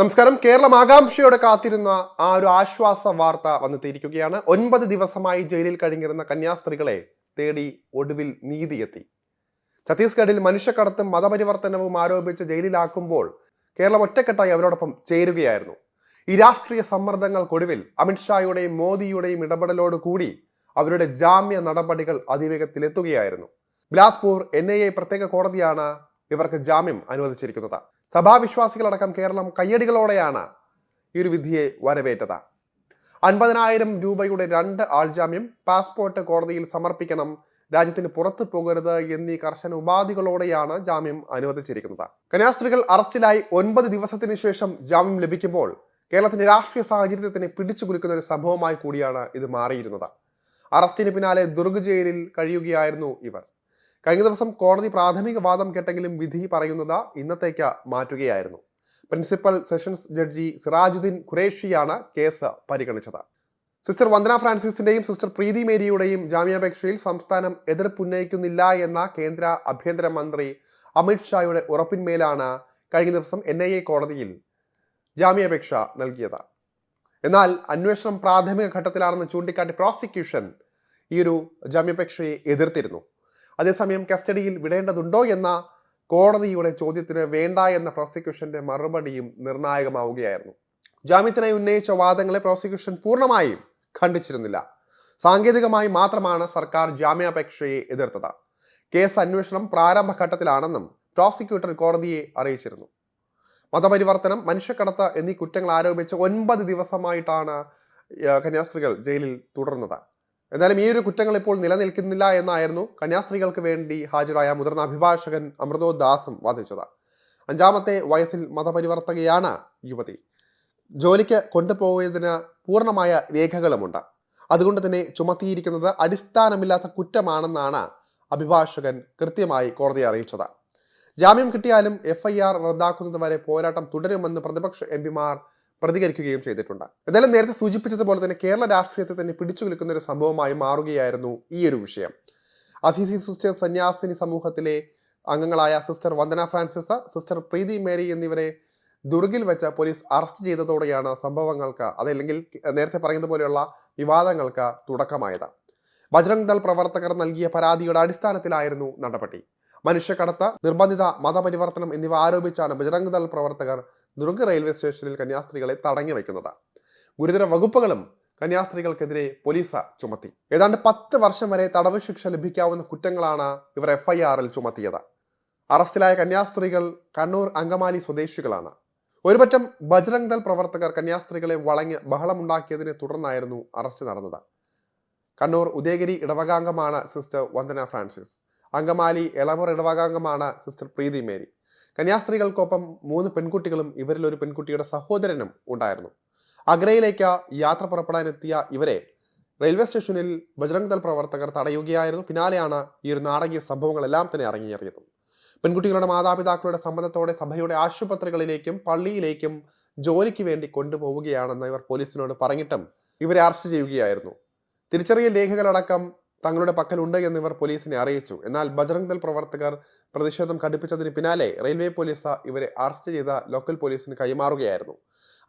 നമസ്കാരം. കേരളം ആകാംക്ഷയോടെ കാത്തിരുന്ന ആ ഒരു ആശ്വാസ വാർത്ത വന്നെത്തിയിരിക്കുകയാണ്. ഒൻപത് ദിവസമായി ജയിലിൽ കഴിഞ്ഞിരുന്ന കന്യാസ്ത്രീകളെ തേടി ഒടുവിൽ നീതിയെത്തി. ഛത്തീസ്ഗഡിൽ മനുഷ്യക്കടത്തും മതപരിവർത്തനവും ആരോപിച്ച് ജയിലിലാക്കുമ്പോൾ കേരളം ഒറ്റക്കെട്ടായി അവരോടൊപ്പം ചേരുകയായിരുന്നു. ഈ രാഷ്ട്രീയ സമ്മർദ്ദങ്ങൾക്കൊടുവിൽ അമിത്ഷായുടെയും മോദിയുടെയും ഇടപെടലോട് കൂടി അവരുടെ ജാമ്യ നടപടികൾ അതിവേഗത്തിലെത്തുകയായിരുന്നു. ബിലാസ്പൂർ എൻ ഐ എ പ്രത്യേക കോടതിയാണ് ഇവർക്ക് ജാമ്യം അനുവദിച്ചിരിക്കുന്നത്. സഭാവിശ്വാസികളടക്കം കേരളം കയ്യടികളോടെയാണ് ഈ ഒരു വിധിയെ വരവേറ്റത്. അൻപതിനായിരം രൂപയുടെ രണ്ട് ആൾജാമ്യം പാസ്പോർട്ട് കോടതിയിൽ സമർപ്പിക്കണം രാജ്യത്തിന് പുറത്തു പോകരുത് എന്നീ കർശന ഉപാധികളോടെയാണ് ജാമ്യം അനുവദിച്ചിരിക്കുന്നത്. കന്യാസ്ത്രീകൾ അറസ്റ്റിലായി ഒൻപത് ദിവസത്തിന് ശേഷം ജാമ്യം ലഭിക്കുമ്പോൾ കേരളത്തിന്റെ രാഷ്ട്രീയ സാഹചര്യത്തിന് പിടിച്ചു കുലുക്കുന്ന ഒരു സംഭവമായി കൂടിയാണ് ഇത് മാറിയിരുന്നത്. അറസ്റ്റിന് പിന്നാലെ ദുർഗ് ജയിലിൽ കഴിയുകയായിരുന്നു ഇവർ. കഴിഞ്ഞ ദിവസം കോടതി പ്രാഥമിക വാദം കേട്ടെങ്കിലും വിധി പറയുന്നത് ഇന്നത്തേക്ക് മാറ്റുകയായിരുന്നു. പ്രിൻസിപ്പൽ സെഷൻസ് ജഡ്ജി സിറാജുദ്ദീൻ ഖുറേഷിയാണ് കേസ് പരിഗണിച്ചത്. സിസ്റ്റർ വന്ദന ഫ്രാൻസിസിന്റെയും സിസ്റ്റർ പ്രീതി മേരിയുടെയും ജാമ്യാപേക്ഷയിൽ സംസ്ഥാനം എതിർപ്പുന്നയിക്കുന്നില്ല എന്ന കേന്ദ്ര ആഭ്യന്തരമന്ത്രി അമിത്ഷായുടെ ഉറപ്പിന്മേലാണ് കഴിഞ്ഞ ദിവസം എൻ കോടതിയിൽ ജാമ്യാപേക്ഷ നൽകിയത്. എന്നാൽ അന്വേഷണം പ്രാഥമിക ഘട്ടത്തിലാണെന്ന് ചൂണ്ടിക്കാട്ടി പ്രോസിക്യൂഷൻ ഈ ഒരു ജാമ്യാപേക്ഷയെ എതിർത്തിരുന്നു. അതേസമയം കസ്റ്റഡിയിൽ വിടേണ്ടതുണ്ടോ എന്ന കോടതിയുടെ ചോദ്യത്തിന് വേണ്ട എന്ന പ്രോസിക്യൂഷന്റെ മറുപടിയും നിർണായകമാവുകയായിരുന്നു. ജാമ്യത്തിനായി ഉന്നയിച്ച വാദങ്ങളെ പ്രോസിക്യൂഷൻ പൂർണമായും ഖണ്ഡിച്ചിരുന്നില്ല. സാങ്കേതികമായി മാത്രമാണ് സർക്കാർ ജാമ്യാപേക്ഷയെ എതിർത്തത്. കേസ് അന്വേഷണം പ്രാരംഭഘട്ടത്തിലാണെന്നും പ്രോസിക്യൂട്ടർ കോടതിയെ അറിയിച്ചിരുന്നു. മതപരിവർത്തനം മനുഷ്യക്കടത്ത് എന്നീ കുറ്റങ്ങൾ ആരോപിച്ച് ഒൻപത് ദിവസമായിട്ടാണ് കന്യാസ്ത്രീകൾ ജയിലിൽ തുടർന്നത്. എന്നാലും ഈ ഒരു കുറ്റങ്ങൾ ഇപ്പോൾ നിലനിൽക്കുന്നില്ല എന്നായിരുന്നു കന്യാസ്ത്രീകൾക്ക് വേണ്ടി ഹാജരായ മുതിർന്ന അഭിഭാഷകൻ അമൃതോ ദാസും വാദിച്ചത്. അഞ്ചാമത്തെ വയസ്സിൽ മതപരിവർത്തകയാണ് യുവതി. ജോലിക്ക് കൊണ്ടുപോയതിന് പൂർണമായ രേഖകളുമുണ്ട്. അതുകൊണ്ട് തന്നെ ചുമത്തിയിരിക്കുന്നത് അടിസ്ഥാനമില്ലാത്ത കുറ്റമാണെന്നാണ് അഭിഭാഷകൻ കൃത്യമായി കോടതിയെ അറിയിച്ചത്. ജാമ്യം കിട്ടിയാലും എഫ് ഐ ആർ റദ്ദാക്കുന്നത് വരെ പോരാട്ടം തുടരുമെന്ന് പ്രതിപക്ഷ എം പിമാർ പ്രതികരിക്കുകയും ചെയ്തിട്ടുണ്ട്. എന്തായാലും നേരത്തെ സൂചിപ്പിച്ചതുപോലെ തന്നെ കേരള രാഷ്ട്രീയത്തെ തന്നെ പിടിച്ചു നിൽക്കുന്ന ഒരു സംഭവമായി മാറുകയായിരുന്നു ഈ ഒരു വിഷയം. അസിസി സിസ്റ്റർ സന്യാസിനി സമൂഹത്തിലെ അംഗങ്ങളായ sister Vandana Francis sister Preethi Mary എന്നിവരെ ദുർഗിൽ വെച്ച് പോലീസ് അറസ്റ്റ് ചെയ്തതോടെയാണ് സംഭവങ്ങൾക്ക് അതല്ലെങ്കിൽ നേരത്തെ പറയുന്നത് പോലെയുള്ള വിവാദങ്ങൾക്ക് തുടക്കമായത്. ബജ്രംഗ് ദൾ പ്രവർത്തകർ നൽകിയ പരാതിയുടെ അടിസ്ഥാനത്തിലായിരുന്നു നടപടി. മനുഷ്യക്കടത്ത് നിർബന്ധിത മതപരിവർത്തനം എന്നിവ ആരോപിച്ചാണ് ബജ്രംഗ് ദൾ പ്രവർത്തകർ ദുർഗ് റെയിൽവേ സ്റ്റേഷനിൽ കന്യാസ്ത്രീകളെ തടഞ്ഞു വയ്ക്കുന്നത്. ഗുരുതര വകുപ്പുകളും കന്യാസ്ത്രീകൾക്കെതിരെ പോലീസ് ചുമത്തി. ഏതാണ്ട് പത്ത് വർഷം വരെ തടവ് ശിക്ഷ ലഭിക്കാവുന്ന കുറ്റങ്ങളാണ് ഇവർ എഫ് ഐ ആറിൽ ചുമത്തിയത്. അറസ്റ്റിലായ കന്യാസ്ത്രീകൾ കണ്ണൂർ അങ്കമാലി സ്വദേശികളാണ്. ഒരുപറ്റം ബജ്രംഗ് ദൾ പ്രവർത്തകർ കന്യാസ്ത്രീകളെ വളഞ്ഞ് ബഹളമുണ്ടാക്കിയതിനെ തുടർന്നായിരുന്നു അറസ്റ്റ് നടന്നത്. കണ്ണൂർ ഉദയഗിരി ഇടവകാംഗമാണ് സിസ്റ്റർ വന്ദന ഫ്രാൻസിസ്. അങ്കമാലി എളമൂർ ഇടവകാംഗമാണ് സിസ്റ്റർ പ്രീതി മേരി. കന്യാസ്ത്രീകൾക്കൊപ്പം മൂന്ന് പെൺകുട്ടികളും ഇവരിൽ ഒരു പെൺകുട്ടിയുടെ സഹോദരനും ഉണ്ടായിരുന്നു. അഗ്രയിലേക്ക് യാത്ര പുറപ്പെടാനെത്തിയ ഇവരെ റെയിൽവേ സ്റ്റേഷനിൽ ബജ്രംഗ് ദൾ പ്രവർത്തകർ തടയുകയായിരുന്നു. പിന്നാലെയാണ് ഈ ഒരു നാടകീയ സംഭവങ്ങളെല്ലാം തന്നെ ഇറങ്ങിയേറിയത് പെൺകുട്ടികളുടെ മാതാപിതാക്കളുടെ സമ്മതത്തോടെ സഭയുടെ ആശുപത്രികളിലേക്കും പള്ളിയിലേക്കും ജോലിക്ക് വേണ്ടി കൊണ്ടുപോവുകയാണെന്ന് ഇവർ പോലീസിനോട് പറഞ്ഞിട്ടും ഇവരെ അറസ്റ്റ് ചെയ്യുകയായിരുന്നു. തിരിച്ചറിയൽ രേഖകളടക്കം തങ്ങളുടെ പക്കലുണ്ട് എന്നിവർ പോലീസിനെ അറിയിച്ചു. എന്നാൽ ബജറംഗ് ദൾ പ്രവർത്തകർ പ്രതിഷേധം കടുപ്പിച്ചതിന് പിന്നാലെ റെയിൽവേ പോലീസ് ഇവരെ അറസ്റ്റ് ചെയ്ത ലോക്കൽ പോലീസിന് കൈമാറുകയായിരുന്നു.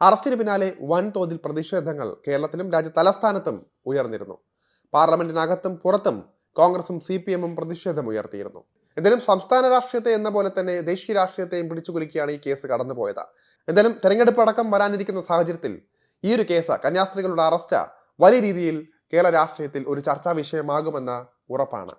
അറസ്റ്റിന് പിന്നാലെ വൻതോതിൽ പ്രതിഷേധങ്ങൾ കേരളത്തിലും രാജ്യ തലസ്ഥാനത്തും ഉയർന്നിരുന്നു. പാർലമെന്റിനകത്തും പുറത്തും കോൺഗ്രസും സി പി എമ്മും പ്രതിഷേധം ഉയർത്തിയിരുന്നു. എന്തായാലും സംസ്ഥാന രാഷ്ട്രീയത്തെ എന്ന പോലെ തന്നെ ദേശീയ രാഷ്ട്രീയത്തെയും പിടിച്ചുകുലുക്കിയാണ് ഈ കേസ് കടന്നുപോയത്. എന്തായാലും തെരഞ്ഞെടുപ്പ് അടക്കം വരാനിരിക്കുന്ന സാഹചര്യത്തിൽ ഈ ഒരു കേസ് കന്യാസ്ത്രീകളുടെ അറസ്റ്റ് വലിയ രീതിയിൽ കേരള രാഷ്ട്രീയത്തിൽ ഒരു ചർച്ചാ വിഷയമാകുമെന്ന ഉറപ്പാണ്.